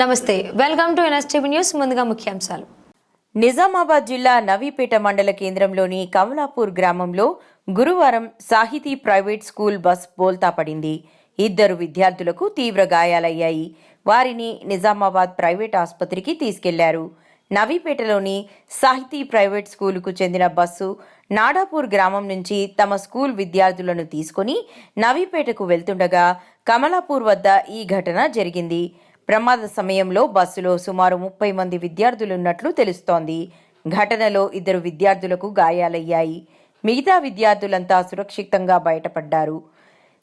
నమస్తే welcome to NSTV news ముందుగా ముఖ్యాంశాలు. నిజామాబాద్ జిల్లా నవీపేట మండల కేంద్రంలోని కమలాపూర్ గ్రామంలో గురువారం సాహితీ ప్రైవేట్ స్కూల్ బస్ బోల్తా పడింది. ఇద్దరు విద్యార్థులకు తీవ్ర గాయాలయ్యాయి. వారిని నిజామాబాద్ ప్రైవేట్ ఆసుపత్రికి తీసుకెళ్ళారు. నవీపేటలోని సాహితీ ప్రైవేట్ స్కూలుకు చెందిన బస్సు నాడాపూర్ గ్రామం నుంచి తమ స్కూల్ విద్యార్థులను తీసుకుని నవీపేటకు వెళ్తుండగా కమలాపూర్ వద్ద ఈ ఘటన జరిగింది. ప్రమాద సమయంలో బస్సులో సుమారు ముప్పై మంది విద్యార్థులున్నట్లు తెలుస్తోంది. ఘటనలో ఇద్దరు విద్యార్థులకు గాయాలయ్యాయి. మిగతా విద్యార్థులంతా సురక్షితంగా బయటపడ్డారు.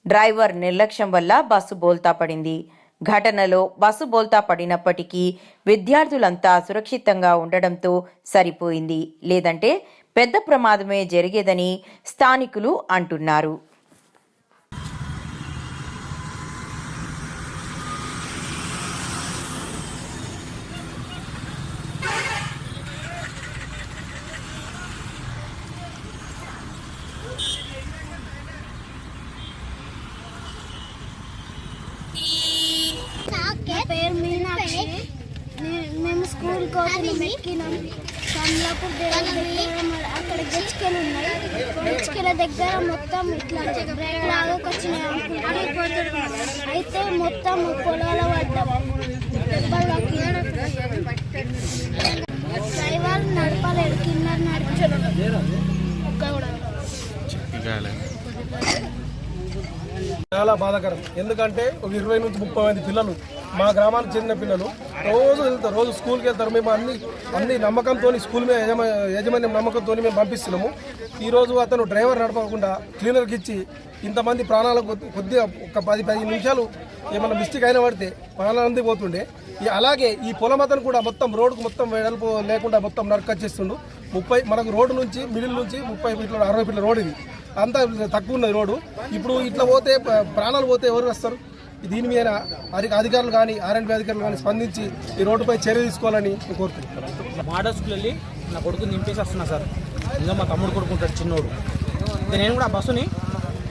డ్రైవర్ నిర్లక్ష్యం వల్ల బస్సు బోల్తా పడింది. ఘటనలో బస్సు బోల్తా పడినప్పటికీ విద్యార్థులంతా సురక్షితంగా ఉండడంతో సరిపోయింది. లేదంటే పెద్ద ప్రమాదమే జరిగేదని స్థానికులు అంటున్నారు నా పేరు మీనాక్షి నే- మేము స్కూల్ కోసం ఎక్కినాం కమలాపూర్ దేవుని అక్కడ గెచ్చుకెళ్ళి ఉన్నాయి గెచ్చుకెళ్ళ దగ్గర మొత్తం ఇట్లా బ్రేక్ లాగా వచ్చినాయి అయితే మొత్తం పొలాల పడ్డాం డ్రైవర్ నడపలేడు కింద నడిచాడు చాలా బాధాకరం. ఎందుకంటే ఒక ఇరవై నుంచి ముప్పై మంది పిల్లలు మా గ్రామానికి చెందిన పిల్లలు రోజు వెళ్తారు రోజు స్కూల్కి వెళ్తారు మేము అన్ని అన్ని నమ్మకంతో స్కూల్ మీద యజమా యాజమాన్యం నమ్మకంతో మేము పంపిస్తున్నాము. ఈరోజు అతను డ్రైవర్ నడపకుండా క్లీనర్కి ఇచ్చి ఇంతమంది ప్రాణాలకు కొద్ది- కొద్దిగా ఒక పది పదిహేను నిమిషాలు ఏమైనా మిస్టేక్ అయినా పడితే ప్రాణాలంది పోతుండే అలాగే ఈ పొలం అతను కూడా మొత్తం రోడ్డుకు మొత్తం వెడల్పు లేకుండా మొత్తం నరకొచ్చేస్తుండు ముప్పై మనకు రోడ్డు నుంచి మిడిల్ నుంచి ముప్పై ఫీట్ల అరవై ఫీట్ల రోడ్ ఇది. అంతా తక్కువ ఉన్నది రోడ్డు. ఇప్పుడు ఇట్లా పోతే ప్రాణాలు పోతే ఎవరు వస్తారు? దీని మీద అధికారులు కానీ ఆర్ఎన్పీ అధికారులు కానీ స్పందించి ఈ రోడ్డుపై చర్య తీసుకోవాలని కోరుతున్నాను. మోడల్ స్కూల్ వెళ్ళి నా కొడుకుని నింపేసి వస్తున్నా సార్. ఇంకా మా తమ్ముడు కొడుకుంటాడు చిన్నోడు. నేను కూడా ఆ బస్సుని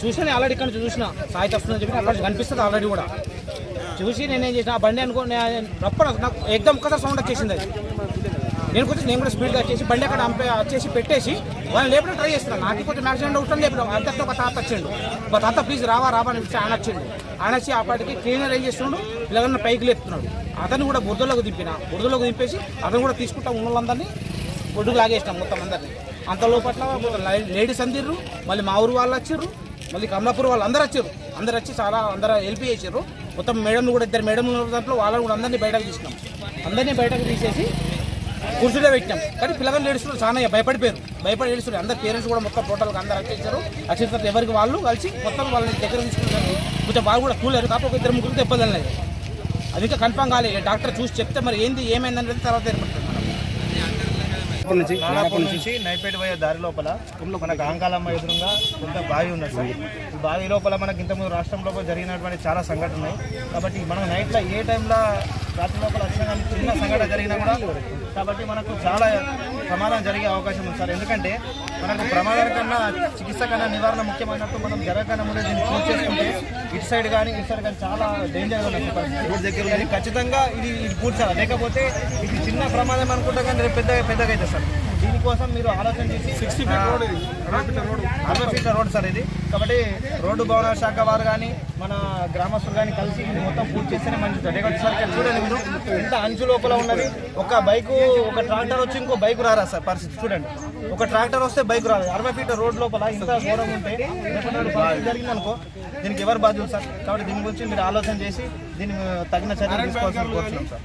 చూసాను ఆల్రెడీ ఇక్కడ చూసిన. సాయి వస్తుందని చెప్పి అక్కడ కనిపిస్తుంది ఆల్రెడీ కూడా. చూసి నేనేం చేసిన ఆ బండి అనుకో రప్ప నాకు ఎగ్దమ్ ఒక్కసారి సౌండ్ వచ్చేసింది అది. నేను కొంచెం నేను కూడా స్పీడ్గా వచ్చేసి బండి అక్కడ వచ్చేసి పెట్టేసి వాళ్ళని లేపడం ట్రై చేస్తున్నాను నాకు కొంచెం యాక్సిడెంట్ అవుతుంది లేపడం అంత ఒక తాత వచ్చిండు. ఒక తాత ప్లీజ్ రావా రావా అని పిలిచి ఆయన వచ్చిండు. ఆయన వచ్చి అప్పటికి క్లీనర్ ఏం చేస్తున్నాడు ఇలాగన్నా పైకి లేపుతున్నాడు. అతను కూడా బురదలోకి దింపిన. బురదలోకి దింపేసి అతను కూడా తీసుకుంటా ఉన్న వాళ్ళందరినీ ఒడ్డుకు లాగేసినాం మొత్తం అందరినీ. అంత లోపల లేడీస్ అందిర్రు మళ్ళీ మా ఊరు వాళ్ళు వచ్చిర్రు మళ్ళీ కమలాపూర్ వాళ్ళు అందరు వచ్చారు అందరు వచ్చి చాలా అందరూ హెల్ప్ చేసారు మొత్తం మేడం కూడా ఇద్దరు మేడం దాంట్లో వాళ్ళని కూడా అందరినీ బయటకు తీసినాం. అందరినీ బయటకు తీసేసి కుర్చీలో పెట్టినాం. కానీ పిల్లగాళ్ళు ఏడుస్తున్నారు. చాలా భయపడిపోయారు. భయపడి ఏడుస్తున్నారు. అందరు పేరెంట్స్ కూడా మొత్తం టోటల్గా అందరు వచ్చేసారు వచ్చిన ఎవరికి వాళ్ళు కలిసి మొత్తం వాళ్ళని దగ్గర తీసుకున్నారు కొంచెం వాళ్ళు కూడా కూలేరు కాకపోతే ఇద్దరు ముగ్గురు దెబ్బలు లేదు అది ఇంకా కన్ఫామ్ కాలేదు డాక్టర్ చూసి చెప్తే మరి ఏంది ఏమైందని తర్వాత ఏర్పడుతుంది. నాగపూర్ నుంచి నైపేట పోయే దారి లోపల మనకు ఆంకాలమ్మ ఎదురుగా కొంత బావి ఉన్నది సార్. ఈ బావి లోపల మనకి ఇంతకుముందు రాష్ట్రం లోపల జరిగినటువంటి చాలా సంఘటనలు. ఉన్నాయి కాబట్టి మనం నైట్లో ఏ టైంలో రాత్రి లోపల వచ్చినా చిన్న సంఘటన జరిగినా కూడా కాబట్టి మనకు చాలా ప్రమాదం జరిగే అవకాశం ఉంది సార్. ఎందుకంటే మనకు ప్రమాదం కన్నా చికిత్స కన్నా నివారణ ముఖ్యమైనట్టు మనం జరగకన్నా ముందే దీన్ని పూర్తి చేసుకుంటే ఇటు సైడ్ కానీ ఇటు సైడ్ కానీ చాలా డేంజర్గా ఉన్నది సార్. దగ్గర కానీ ఖచ్చితంగా ఇది ఇది పూడ్చాలి లేకపోతే ఇది చిన్న ప్రమాదం అనుకుంటా కానీ రేపు పెద్ద పెద్దగా అవుతుంది సార్. దీనికోసం మీరు ఆలోచన చేసి సిక్స్టీ ఫీట్ రోడ్ ఇది. అరవై ఫీట్ల రోడ్ సార్ ఇది. కాబట్టి రోడ్డు భవన శాఖ వారు కానీ మన గ్రామస్తులు కానీ కలిసి ఇది మొత్తం పూర్తి చేస్తేనే మంచిది ఎందుకంటే సార్ ఇక్కడ చూడండి మీరు ఇంత అంచు లోపల ఉన్నది. ఒక బైకు ఒక ట్రాక్టర్ వచ్చి ఇంకో బైక్ రారా సార్? పరిస్థితి చూడండి. ఒక ట్రాక్టర్ వస్తే బైక్ రాదు. అరవై ఫీట్ల రోడ్ లోపల ఇంత ఘోరం ఉంటే పరిస్థితి జరిగిందనుకో దీనికి ఎవరు బాధ్యులు సార్? కాబట్టి దీని గురించి మీరు ఆలోచన చేసి దీనికి తగిన చర్యలు తీసుకోవాల్సిన కోరుతున్నాం సార్.